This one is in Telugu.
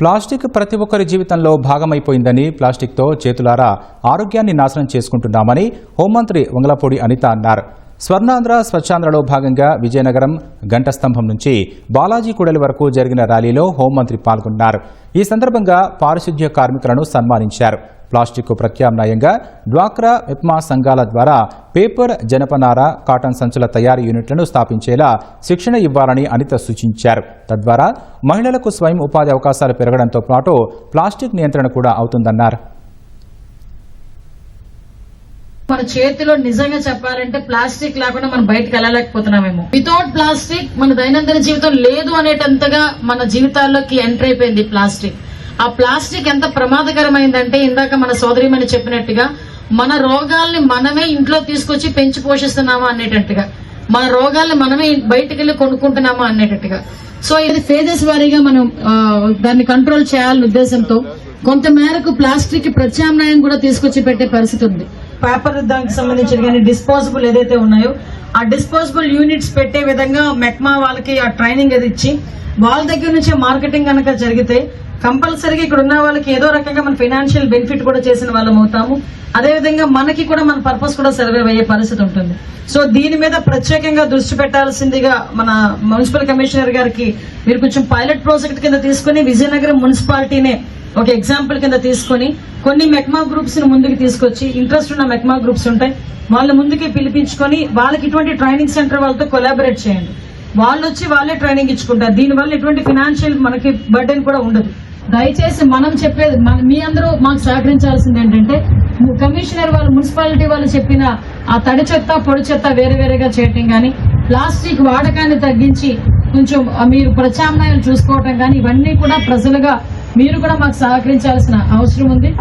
ప్లాస్టిక్ ప్రతి ఒక్కరి జీవితంలో భాగమైపోయిందని ప్లాస్టిక్తో చేతులారా ఆరోగ్యాన్ని నాశనం చేసుకుంటున్నామని హోంమంత్రి వంగలపూడి అనిత అన్నారు. స్వర్ణాంధ్ర స్వచ్ఛాంధ్రలో భాగంగా విజయనగరం గంటస్తంభం నుంచి బాలాజీ కూడలి వరకు జరిగిన ర్యాలీలో హోంమంత్రి పాల్గొన్నారు. ఈ సందర్భంగా పారిశుధ్య కార్మికులను సన్మానించారు. ప్లాస్టిక్ ప్రత్యామ్నాయంగా డ్వాక్రా విప్మా సంఘాల ద్వారా పేపర్ జనపనార కాటన్ సంచుల తయారీ యూనిట్లను స్థాపించేలా శిక్షణ ఇవ్వాలని అనిత సూచించారు. తద్వారా మహిళలకు స్వయం ఉపాధి అవకాశాలు పెరగడంతో పాటు ప్లాస్టిక్ నియంత్రణ కూడా అవుతుందన్నారు. మన చేతిలో నిజంగా చెప్పాలంటే ప్లాస్టిక్ లేకుండా మనం బయటకు వెళ్ళలేకపోతున్నామేమో. వితౌట్ ప్లాస్టిక్ మన దైనందిన జీవితం లేదు అనేటంతగా మన జీవితాల్లోకి ఎంటర్ అయిపోయింది ప్లాస్టిక్. ఆ ప్లాస్టిక్ ఎంత ప్రమాదకరమైందంటే ఇందాక మన సోదరిమని చెప్పినట్టుగా మన రోగాల్ని మనమే ఇంట్లో తీసుకొచ్చి పెంచి పోషిస్తున్నామా అనేటట్టుగా. మన రోగాల్ని మనమే బయటకు వెళ్ళి కొనుక్కుంటున్నామా అనేటట్టుగా. సో ఇది ఫేజెస్ వారీగా మనం దాన్ని కంట్రోల్ చేయాలనే ఉద్దేశంతో కొంత మేరకు ప్లాస్టిక్ ప్రత్యామ్నాయం కూడా తీసుకొచ్చి పెట్టే పరిస్థితి ఉంది. పేపర్ దానికి సంబంధించిన కానీ డిస్పోజబుల్ ఏదైతే ఉన్నాయో ఆ డిస్పోజబుల్ యూనిట్స్ పెట్టే విధంగా మెక్మా వాళ్ళకి ఆ ట్రైనింగ్ అది ఇచ్చి వాళ్ళ దగ్గర నుంచే మార్కెటింగ్ కనుక జరిగితే కంపల్సరీగా ఇక్కడ ఉన్న వాళ్ళకి ఏదో రకంగా మన ఫైనాన్షియల్ బెనిఫిట్ కూడా చేసిన వాళ్ళం అవుతాము. అదేవిధంగా మనకి కూడా మన పర్పస్ కూడా సర్వే అయ్యే పరిస్థితి ఉంటుంది. సో దీని మీద ప్రత్యేకంగా దృష్టి పెట్టాల్సిందిగా మన మున్సిపల్ కమిషనర్ గారికి మీరు కొంచెం పైలట్ ప్రాజెక్ట్ కింద తీసుకుని విజయనగరం మున్సిపాలిటీనే ఒక ఎగ్జాంపుల్ కింద తీసుకొని కొన్ని మెక్మా గ్రూప్స్ని ముందుకు తీసుకొచ్చి ఇంట్రెస్ట్ ఉన్న మెక్మా గ్రూప్స్ ఉంటాయి. వాళ్ళ ముందుకే పిలిపించుకొని వాళ్ళకి ఇటువంటి ట్రైనింగ్ సెంటర్ వాళ్ళతో కొలాబరేట్ చేయండి. వాళ్ళు వచ్చి వాళ్ళే ట్రైనింగ్ ఇచ్చుకుంటారు. దీనివల్ల ఎటువంటి ఫినాన్షియల్ మనకి బర్డెన్ కూడా ఉండదు. దయచేసి మనం చెప్పేది మన- మీ అందరూ మాకు సహకరించాల్సింది ఏంటంటే కమిషనర్ వాళ్ళు మున్సిపాలిటీ వాళ్ళు చెప్పిన ఆ తడి చెత్త పొడి చెత్త వేరే వేరేగా చేయటం కానీ ప్లాస్టిక్ వాడకాన్ని తగ్గించి కొంచెం మీరు ప్రత్యామ్నాయాలు చూసుకోవటం కానీ ఇవన్నీ కూడా ప్రజలుగా మీరు కూడా మాకు సహకరించాల్సిన అవసరం ఉంది.